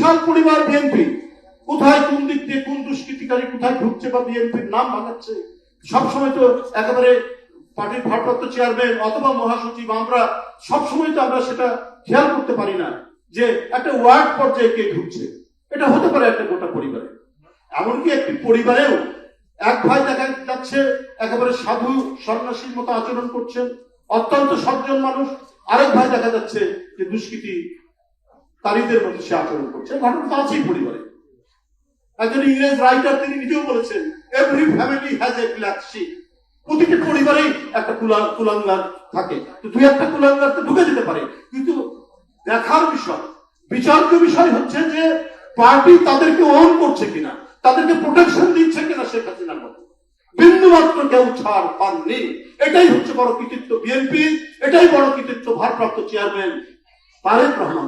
বিশাল পরিবার বিএনপি কোথায় কোন দিক দিয়ে কোন দুষ্কৃতিকারী কোথায় ঢুকছে বা বিএনপির নাম ভাঙাচ্ছে সবসময় তো একেবারে পার্টির ভারপ্রাপ্ত চেয়ারম্যান অথবা মহাসচিব, আমরা সবসময় তো আমরা সেটা খেয়াল করতে পারি না যে একটা ওয়ার্ড পর্যায়ে কে ঢুকছে। এটা হতে পারে একটা গোটা পরিবারে। এমনকি একটি পরিবারেও এক ভাই দেখা যাচ্ছে, একেবারে সাধু সন্ন্যাসীর মতো আচরণ করছেন। অত্যন্ত সজ্জন মানুষ। আরেক ভাই দেখা যাচ্ছে যে দুষ্কৃতি তারিদের মতো সে আচরণ করছে। এই ঘটনা তো আছেই পরিবারে। একজন ইংরেজ রাইটার তিনি নিজেও বলেছেন every family has a black প্রতিটি পরিবারেই একটা কুলা কুলাঙ্গার থাকে। তো দুই একটা কুলাঙ্গার তো ঢুকে যেতে পারে। কিন্তু দেখার বিষয় বিচার্য বিষয় হচ্ছে যে পার্টি তাদেরকে ওন করছে কিনা, তাদেরকে প্রোটেকশন দিচ্ছে কিনা শেখ হাসিনার মতো। বিন্দু মাত্র কেউ ছাড় পাননি। এটাই হচ্ছে বড় কৃতিত্ব বিএনপি, এটাই বড় কৃতিত্ব ভারপ্রাপ্ত চেয়ারম্যান তারেক রহমান।